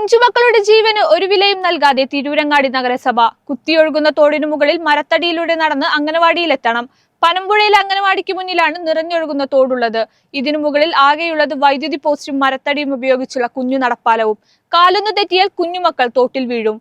പിഞ്ചുമക്കളുടെ ജീവന് ഒരു വിലയും നൽകാതെ തിരൂരങ്ങാടി നഗരസഭ കുത്തിയൊഴുകുന്ന തോടിനു മുകളിൽ മരത്തടിയിലൂടെ നടന്ന് അംഗനവാടിയിലെത്തണം. പനമ്പുഴയിലെ അംഗനവാടിക്ക് മുന്നിലാണ് നിറഞ്ഞൊഴുകുന്ന തോടുള്ളത്. ഇതിനു മുകളിൽ ആകെയുള്ളത് വൈദ്യുതി പോസ്റ്റും മരത്തടിയും ഉപയോഗിച്ചുള്ള കുഞ്ഞു നടപ്പാലവും. കാലൊന്നു തെറ്റിയാൽ കുഞ്ഞുമക്കൾ തോട്ടിൽ വീഴും.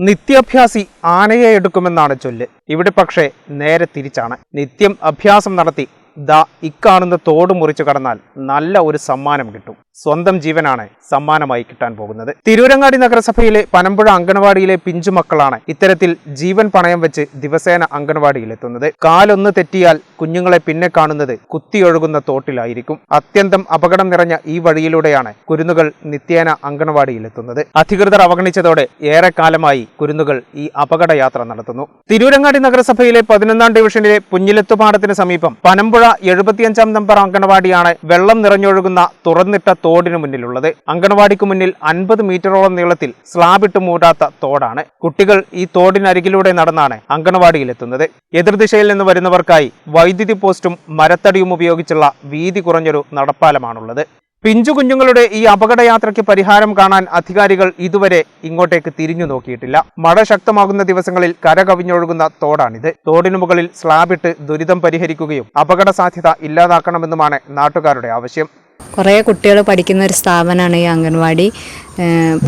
നിത്യാഭ്യാസി ആനയെ എടുക്കുമെന്നാണ് ചൊല്ല്. ഇവിടെ പക്ഷേ നേരെ തിരിച്ചാണ്. നിത്യം അഭ്യാസം നടത്തി ദാ ഇക്കാണുന്ന തോട് മുറിച്ചു കടന്നാൽ നല്ല ഒരു സമ്മാനം കിട്ടും. സ്വന്തം ജീവനാണ് സമ്മാനമായി കിട്ടാൻ പോകുന്നത്. തിരൂരങ്ങാടി നഗരസഭയിലെ പനമ്പുഴ അംഗനവാടിയിലെ പിഞ്ചുമക്കളാണ് ഇത്തരത്തിൽ ജീവൻ പണയം വെച്ച് ദിവസേന അംഗനവാടിയിലെത്തുന്നത് കാലൊന്ന് തെറ്റിയാൽ കുഞ്ഞുങ്ങളെ പിന്നെ കാണുന്നത് കുത്തിയൊഴുകുന്ന തോട്ടിലായിരിക്കും. അത്യന്തം അപകടം നിറഞ്ഞ ഈ വഴിയിലൂടെയാണ് കുരുന്നുകൾ നിത്യേന അംഗനവാടിയിലെത്തുന്നത് അധികൃതർ അവഗണിച്ചതോടെ ഏറെക്കാലമായി കുരുന്നുകൾ ഈ അപകടയാത്ര നടത്തുന്നു. തിരൂരങ്ങാടി നഗരസഭയിലെ പതിനൊന്നാം ഡിവിഷനിലെ പുഞ്ഞിലെത്തുപാടത്തിന് സമീപം പനമ്പുഴ എഴുപത്തിയഞ്ചാം നമ്പർ അംഗൻവാടിയാണ് വെള്ളം നിറഞ്ഞൊഴുകുന്ന തുറന്നിട്ട തോടിനു മുന്നിലുള്ളത്. അങ്കണവാടിക്ക് മുന്നിൽ അൻപത് മീറ്ററോളം നീളത്തിൽ സ്ലാബിട്ട് മൂടാത്ത തോടാണ്. കുട്ടികൾ ഈ തോടിനരികിലൂടെ നടന്നാണ് അംഗനവാടിയിലെത്തുന്നത്. എതിർദിശയിൽ നിന്ന് വരുന്നവർക്കായി വൈദ്യുതി പോസ്റ്റും മരത്തടിയും ഉപയോഗിച്ചുള്ള വീതി കുറഞ്ഞൊരു നടപ്പാലമാണുള്ളത്. പിഞ്ചു കുഞ്ഞുങ്ങളുടെ ഈ അപകടയാത്രയ്ക്ക് പരിഹാരം കാണാൻ അധികാരികൾ ഇതുവരെ ഇങ്ങോട്ടേക്ക് തിരിഞ്ഞു നോക്കിയിട്ടില്ല. മഴ ശക്തമാകുന്ന ദിവസങ്ങളിൽ കര കവിഞ്ഞൊഴുകുന്ന തോടാണിത്. തോടിനു മുകളിൽ സ്ലാബിട്ട് ദുരിതം പരിഹരിക്കുകയും അപകട സാധ്യത ഇല്ലാതാക്കണമെന്നുമാണ് നാട്ടുകാരുടെ ആവശ്യം. കുറേ കുട്ടികൾ പഠിക്കുന്ന ഒരു സ്ഥാപനമാണ് ഈ അംഗൻവാടി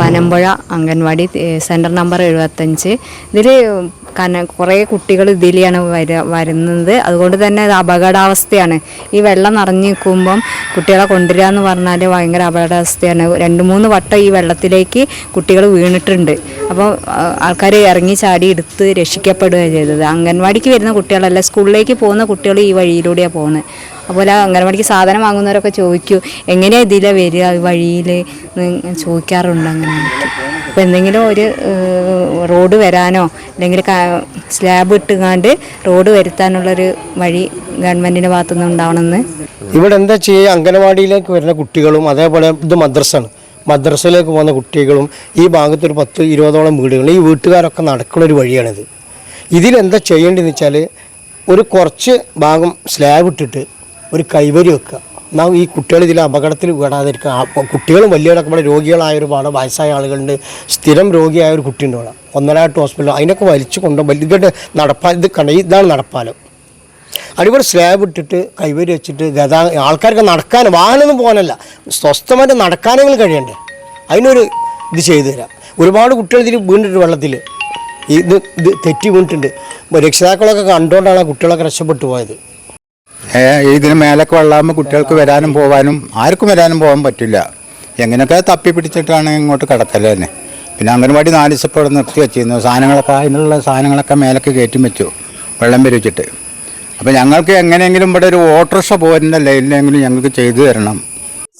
പനമ്പുഴ അംഗൻവാടി സെന്റർ നമ്പർ എഴുപത്തഞ്ച്. ഇതിൽ കന കുറേ കുട്ടികൾ ഇതിലെയാണ് വര വരുന്നത്. അതുകൊണ്ട് തന്നെ ഇത് അപകടാവസ്ഥയാണ്. ഈ വെള്ളം നിറഞ്ഞു നിൽക്കുമ്പം കുട്ടികളെ കൊണ്ടുവരിക എന്ന് പറഞ്ഞാൽ ഭയങ്കര അപകടാവസ്ഥയാണ്. രണ്ട് മൂന്ന് വട്ടം ഈ വെള്ളത്തിലേക്ക് കുട്ടികൾ വീണിട്ടുണ്ട്. അപ്പോൾ ആൾക്കാർ ഇറങ്ങി ചാടി എടുത്ത് രക്ഷിക്കപ്പെടുകയാണ് ചെയ്തത്. അംഗൻവാടിക്ക് വരുന്ന കുട്ടികളല്ല സ്കൂളിലേക്ക് പോകുന്ന കുട്ടികൾ ഈ വഴിയിലൂടെയാണ് പോകുന്നത്. അതുപോലെ അംഗൻവാടിക്ക് സാധനം വാങ്ങുന്നവരൊക്കെ ചോദിക്കൂ എങ്ങനെയാണ് ഇതിലെ വരിക? വഴിയിൽ ചോദിക്കാറുണ്ട്? അങ്ങനെ അപ്പോൾ എന്തെങ്കിലും ഒരു റോഡ് വരാനോ അല്ലെങ്കിൽ സ്ലാബ് ഇട്ടുകാണ്ട് റോഡ് വരുത്താനുള്ളൊരു വഴി ഗവൺമെന്റിന്റെ ഭാഗത്തുനിന്ന് ഉണ്ടാവണമെന്ന്. ഇവിടെ എന്താ ചെയ്യുക? അംഗനവാടിയിലേക്ക് വരുന്ന കുട്ടികളും അതേപോലെ ഇത് മദ്രസാണ് മദ്രസയിലേക്ക് പോകുന്ന കുട്ടികളും ഈ ഭാഗത്തൊരു പത്ത് ഇരുപതോളം വീടുകൾ ഈ വീട്ടുകാരൊക്കെ നടക്കുന്ന ഒരു വഴിയാണിത്. ഇതിലെന്താ ചെയ്യേണ്ടതെന്ന് വെച്ചാൽ ഒരു കുറച്ച് ഭാഗം സ്ലാബ് ഇട്ടിട്ട് ഒരു കൈവരി വെക്കുക. എന്നാൽ ഈ കുട്ടികൾ ഇതിൽ അപകടത്തിൽ വീടാതിരിക്കുക. കുട്ടികളും വലിയവരൊക്കെ ഇവിടെ രോഗികളായ ഒരുപാട് വയസ്സായ ആളുകളുണ്ട്. സ്ഥിരം രോഗിയായ ഒരു കുട്ടിയുണ്ട് ഇവിടെ ഒന്നരാട്ട് ഹോസ്പിറ്റൽ അതിനൊക്കെ വലിച്ചു കൊണ്ട് വലിയ നടപ്പാൽ ഇത് കണ്ട ഇതാണ് നടപ്പാലം. അടിപൊളി സ്ലാബ് ഇട്ടിട്ട് കൈവരി വെച്ചിട്ട് ഗതാ ആൾക്കാർക്ക് നടക്കാൻ വാഹനമൊന്നും പോകാനല്ല. സ്വസ്ഥമായിട്ട് നടക്കാനെങ്കിലും കഴിയണ്ടേ? അതിനൊരു ഇത് ചെയ്തു തരാം. ഒരുപാട് കുട്ടികൾ ഇതിൽ വീണിട്ടുണ്ട് വെള്ളത്തിൽ ഇത് ഇത് തെറ്റി വീണിട്ടുണ്ട്. രക്ഷിതാക്കളൊക്കെ കണ്ടുകൊണ്ടാണ് കുട്ടികളൊക്കെ രക്ഷപ്പെട്ടു പോയത്. ഇതിന് മേലൊക്കെ വെള്ളമാകുമ്പോൾ കുട്ടികൾക്ക് വരാനും പോകാനും ആർക്കും വരാനും പോകാൻ പറ്റില്ല. എങ്ങനെയൊക്കെ തപ്പി പിടിച്ചിട്ടാണ് ഇങ്ങോട്ട് കിടക്കൽ തന്നെ. പിന്നെ അംഗൻവാടി നാല് നിർത്തി വെച്ചിരുന്നു. സാധനങ്ങളൊക്കെ അതിനുള്ള സാധനങ്ങളൊക്കെ മേലൊക്കെ കയറ്റി വെച്ചു. വെള്ളം വരിച്ചിട്ട് അപ്പോൾ ഞങ്ങൾക്ക് എങ്ങനെയെങ്കിലും ഇവിടെ ഒരു ഓട്ടോറിക്ഷ പോരുന്ന ലൈനിലെങ്കിലും ഞങ്ങൾക്ക് ചെയ്തു തരണം.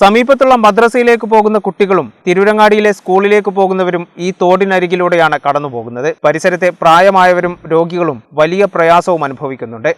സമീപത്തുള്ള മദ്രസയിലേക്ക് പോകുന്ന കുട്ടികളും തിരൂരങ്ങാടിയിലെ സ്കൂളിലേക്ക് പോകുന്നവരും ഈ തോടിനരികിലൂടെയാണ് കടന്നു പോകുന്നത് പരിസരത്തെ പ്രായമായവരും രോഗികളും വലിയ പ്രയാസവും അനുഭവിക്കുന്നുണ്ട്.